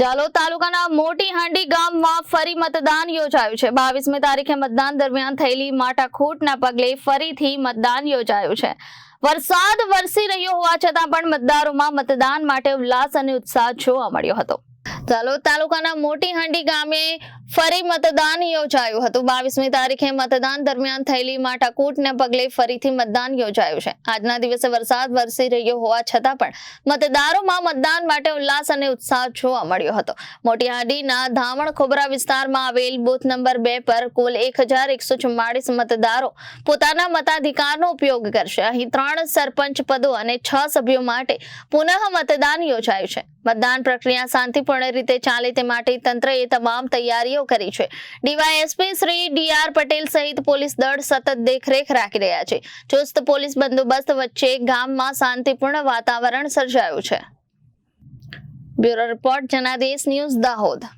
જાલોદ તાલુકાના મોટી હાંડી ગામમાં ફરી મતદાન યોજાયું છે. બાવીસમી તારીખે મતદાન દરમિયાન થયેલી માટાખૂટના પગલે ફરીથી મતદાન યોજાયું છે. વરસાદ વરસી રહ્યો હોવા છતાં પણ મતદારોમાં મતદાન માટે ઉલ્લાસ અને ઉત્સાહ જોવા મળ્યો હતો. જાલોદ તાલુકાના મોટી હાંડી ગામે ફરી મતદાન યોજાયું હતું. બાવીસમી તારીખે મતદાન દરમિયાન થયેલી માટાકૂટને પગલે ફરીથી મતદાન યોજાયું છે. આજના દિવસે વરસાદ વરસી રહ્યો હોવા છતાં પણ મતદારોમાં મતદાન માટે ઉલ્લાસ અને ઉત્સાહ જોવા મળ્યો હતો. મોટી હાંડીના ધામણ ખોબરા વિસ્તારમાં આવેલ બૂથ નંબર બે પર કુલ એક મતદારો પોતાના મતાધિકારનો ઉપયોગ કરશે. અહીં ત્રણ સરપંચ પદો અને છ સભ્યો માટે પુનઃ મતદાન યોજાયું છે. મતદાન પ્રક્રિયા શાંતિપૂર્ણ રીતે ચાલે તે માટે તંત્રએ તમામ તૈયારીઓ કરી છે. ડીવાયએસપી શ્રી ડીઆર પટેલ સહિત પોલીસ દળ સતત દેખરેખ રાખી રહ્યા છે. ચુસ્ત પોલીસ બંદોબસ્ત વચ્ચે ગામમાં શાંતિપૂર્ણ વાતાવરણ સર્જાયું છે. Bureau report, Janadesh news Dahod.